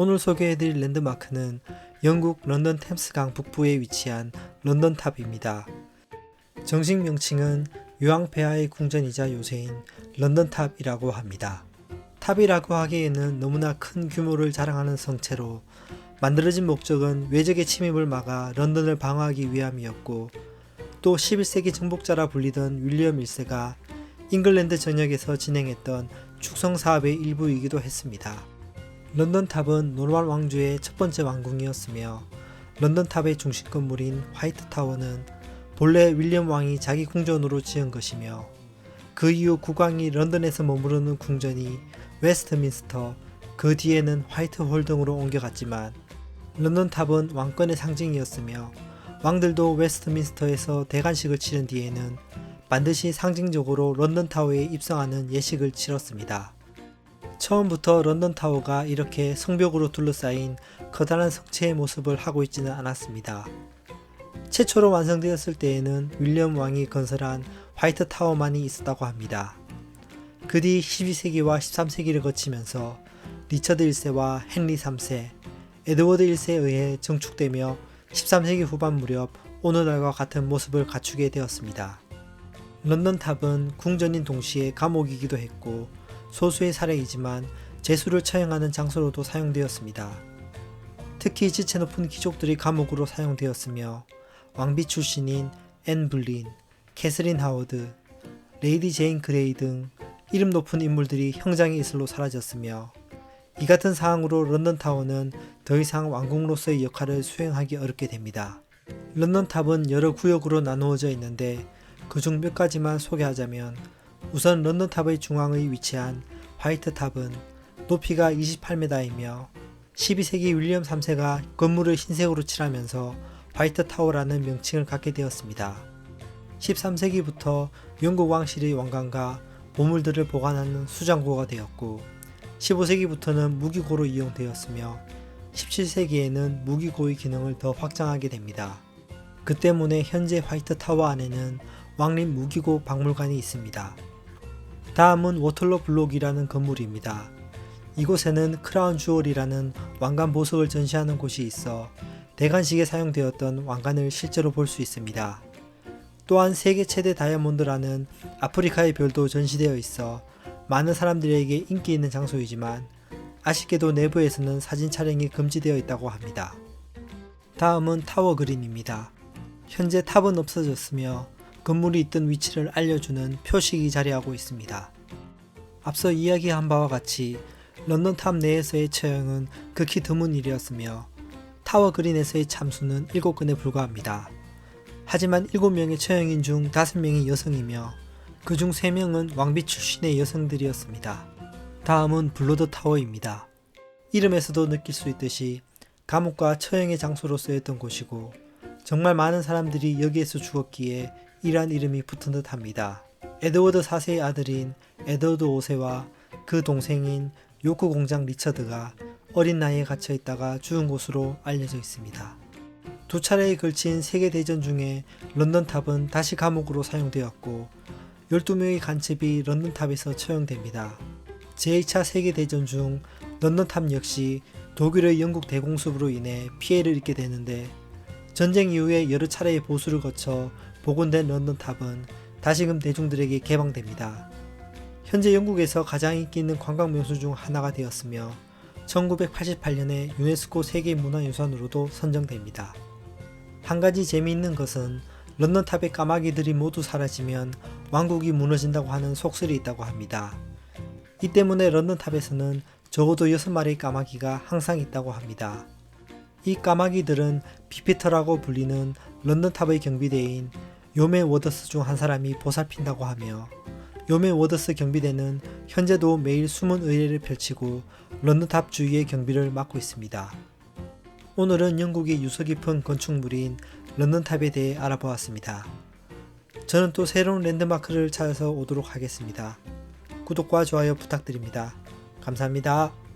오늘 소개해드릴 랜드마크는 영국 런던 템스강 북부에 위치한 런던탑입니다. 정식 명칭은 유황폐하의 궁전이자 요새인 런던탑이라고 합니다. 탑이라고 하기에는 너무나 큰 규모를 자랑하는 성체로 만들어진 목적은 외적의 침입을 막아 런던을 방어하기 위함이었고 또 11세기 정복자라 불리던 윌리엄 1세가 잉글랜드 전역에서 진행했던 축성 사업의 일부이기도 했습니다. 런던탑은 노르만 왕조의 첫 번째 왕궁이었으며 런던탑의 중심 건물인 화이트타워는 본래 윌리엄 왕이 자기 궁전으로 지은 것이며 그 이후 국왕이 런던에서 머무르는 궁전이 웨스트민스터, 그 뒤에는 화이트홀 등으로 옮겨갔지만 런던탑은 왕권의 상징이었으며 왕들도 웨스트민스터에서 대관식을 치른 뒤에는 반드시 상징적으로 런던타워에 입성하는 예식을 치렀습니다. 처음부터 런던 타워가 이렇게 성벽으로 둘러싸인 커다란 성체의 모습을 하고 있지는 않았습니다. 최초로 완성되었을 때에는 윌리엄 왕이 건설한 화이트 타워만이 있었다고 합니다. 그 뒤 12세기와 13세기를 거치면서 리처드 1세와 헨리 3세, 에드워드 1세에 의해 증축되며 13세기 후반 무렵 오늘날과 같은 모습을 갖추게 되었습니다. 런던 탑은 궁전인 동시에 감옥이기도 했고 소수의 사례이지만 재수를 처형하는 장소로도 사용되었습니다. 특히 지체 높은 귀족들이 감옥으로 사용되었으며 왕비 출신인 앤 블린, 캐서린 하워드, 레이디 제인 그레이 등 이름 높은 인물들이 형장의 이슬로 사라졌으며 이 같은 상황으로 런던타워는 더 이상 왕궁으로서의 역할을 수행하기 어렵게 됩니다. 런던탑은 여러 구역으로 나누어져 있는데 그중 몇 가지만 소개하자면 우선 런던탑의 중앙에 위치한 화이트탑은 높이가 28m이며 12세기 윌리엄 3세가 건물을 흰색으로 칠하면서 화이트 타워라는 명칭을 갖게 되었습니다. 13세기부터 영국 왕실의 왕관과 보물들을 보관하는 수장고가 되었고 15세기부터는 무기고로 이용되었으며 17세기에는 무기고의 기능을 더 확장하게 됩니다. 그 때문에 현재 화이트 타워 안에는 왕립 무기고 박물관이 있습니다. 다음은 워털로 블록이라는 건물입니다. 이곳에는 크라운 주얼이라는 왕관 보석을 전시하는 곳이 있어 대관식에 사용되었던 왕관을 실제로 볼 수 있습니다. 또한 세계 최대 다이아몬드라는 아프리카의 별도 전시되어 있어 많은 사람들에게 인기 있는 장소이지만 아쉽게도 내부에서는 사진 촬영이 금지되어 있다고 합니다. 다음은 타워 그림입니다. 현재 탑은 없어졌으며 건물이 있던 위치를 알려주는 표식이 자리하고 있습니다. 앞서 이야기한 바와 같이 런던 탑 내에서의 처형은 극히 드문 일이었으며 타워 그린에서의 참수는 7건에 불과합니다. 하지만 7명의 처형인 중 5명이 여성이며 그중 3명은 왕비 출신의 여성들이었습니다. 다음은 블러드 타워입니다. 이름에서도 느낄 수 있듯이 감옥과 처형의 장소로 쓰였던 곳이고 정말 많은 사람들이 여기에서 죽었기에 이란 이름이 붙은 듯 합니다. 에드워드 4세의 아들인 에드워드 5세와 그 동생인 요크 공장 리처드가 어린 나이에 갇혀 있다가 죽은 곳으로 알려져 있습니다. 두 차례에 걸친 세계대전 중에 런던탑은 다시 감옥으로 사용되었고 12명의 간첩이 런던탑에서 처형됩니다. 제2차 세계대전 중 런던탑 역시 독일의 영국 대공습으로 인해 피해를 입게 되는데 전쟁 이후에 여러 차례의 보수를 거쳐 복원된 런던 탑은 다시금 대중들에게 개방됩니다. 현재 영국에서 가장 인기 있는 관광 명소 중 하나가 되었으며 1988년에 유네스코 세계문화유산으로도 선정됩니다. 한 가지 재미있는 것은 런던 탑의 까마귀들이 모두 사라지면 왕국이 무너진다고 하는 속설이 있다고 합니다. 이 때문에 런던 탑에서는 적어도 6마리의 까마귀가 항상 있다고 합니다. 이 까마귀들은 비피터라고 불리는 런던 탑의 경비대인 요메 워더스 중 한 사람이 보살핀다고 하며 요메 워더스 경비대는 현재도 매일 숨은 의뢰를 펼치고 런던탑 주위의 경비를 맡고 있습니다. 오늘은 영국의 유서 깊은 건축물인 런던탑에 대해 알아보았습니다. 저는 또 새로운 랜드마크를 찾아서 오도록 하겠습니다. 구독과 좋아요 부탁드립니다. 감사합니다.